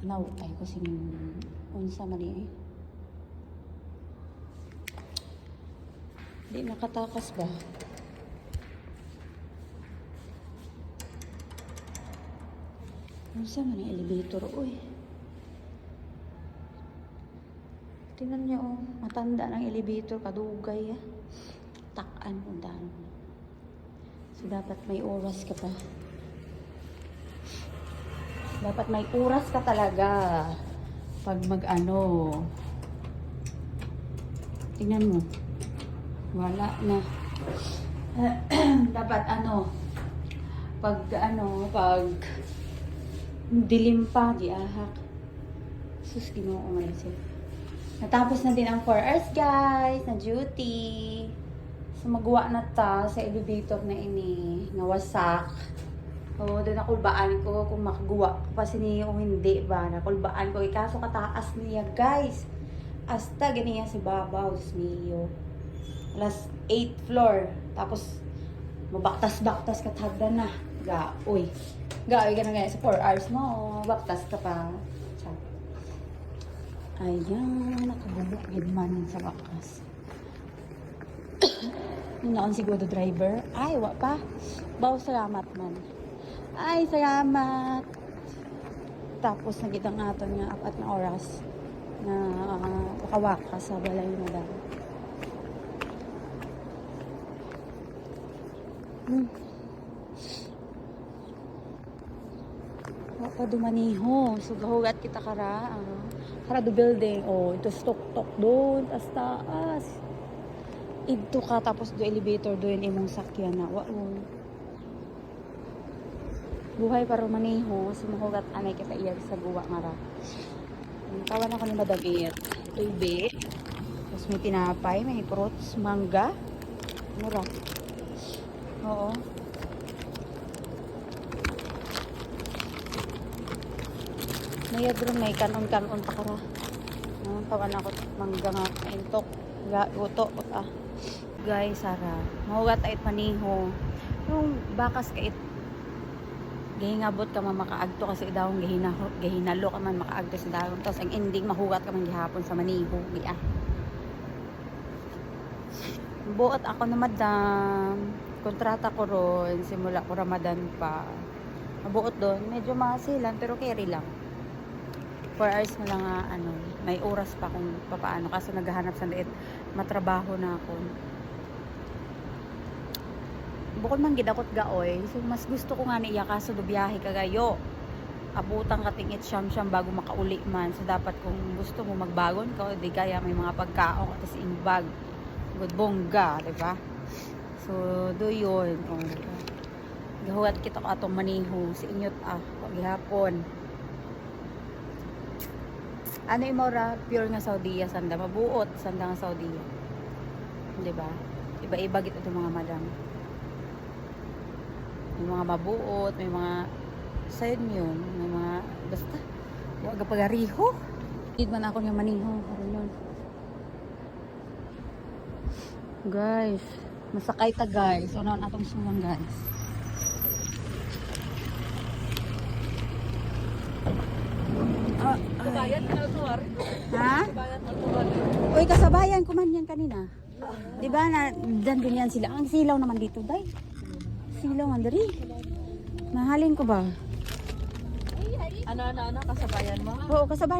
Now, ay ko sing unsa man eh. Di nakatakas ba? Unsa man elevator, uy. Tingnan niyo, oh. Matanda ng elevator, kadugay, ah. Takan kung daan. So, dapat may oras ka pa. Dapat may oras ka talaga. Pag mag-ano. Tingnan mo. Wala na. dapat ano. Pag ano, pag dilim pa, di ahak. Sus, ginoo ko siya. Natapos na din ang 4 hours, guys, na duty. So, magawa na ta sa elevator na ini, nga wasak. Oo, doon nakulbaan ko kung makagawa ko pa siniya o hindi ba. Nakulbaan ko. Eh, kaso kataas niya, guys. Hasta ganiya si Babaw, Diyos mio. Alas 8 floor. Tapos, mabaktas-baktas ka tagda na. Ga, uy. Ga, uy, ganun ganyan sa 4 hours mo. Baktas ka pa. Ayan, nakabubok din man sa bakas. Yun na siguro driver. Ay, wa pa. Baw, salamat man. Ay, salamat. Tapos nagita nga ito nga apat na oras na uh, wakawaka sa balay na daw. Hmm. Wapa dumaniho. So, kita kara. Ano? Kara do building. Oh, ito stok-tok doon. Tas taas. Idto ka tapos do elevator doon imong sakyan na. Wa mo. Buhay para maniho. Sumuhugat anay kita iya sa guwa nga ra. Tawan ako ni Madam Eat. Tubig. Tapos may tinapay, may fruits, mangga. Ano ra? Oo. May adron may kanon-kanon pa kara. No, tawan ako mangga nga intok. Ga uto ah. Guys, Sara. Mahugat ay paniho. Yung bakas kait gihingabot ka man makaagto kasi daw gihina gihinalo ka man makaagto sa dahon tapos ang ending mahugat ka man gihapon sa maniho gi ah. Buot ako na madam. Kontrata ko ron simula ko Ramadan pa. Mabuot doon, medyo masilan pero carry lang. 4 hours na lang nga, ano, may oras pa kung papaano kaso naghahanap sa liit matrabaho na ako bukod man gidakot gaoy so mas gusto ko nga niya kaso do biyahe kagayo abutang katingit siyam siyam bago makauli man. So dapat kung gusto mo magbagon ka di kaya may mga pagkaon at sa bag good bongga di ba? So do yun. Oh, kita ko atong maniho. Si inyot ah gihapon ano yung mora? Pure nga Saudiya sanda. Mabuot sanda nga Saudiya. Di ba? Iba-iba gito mga madam may mga mabuot may mga side yun may mga basta wag pagariho need man ako yung maniho karon yun guys masakay ta guys ano atong suwang guys Ah, ay. Kabayan na tuwar. Ha? Na. Uy, kasabayan ko man yan kanina. Di ba na dyan din yan sila. Ang silaw naman dito, day. Silaw dari. Mahalin ko ba? Ano, ano, ano, kasabayan mo? Oo, kasabayan.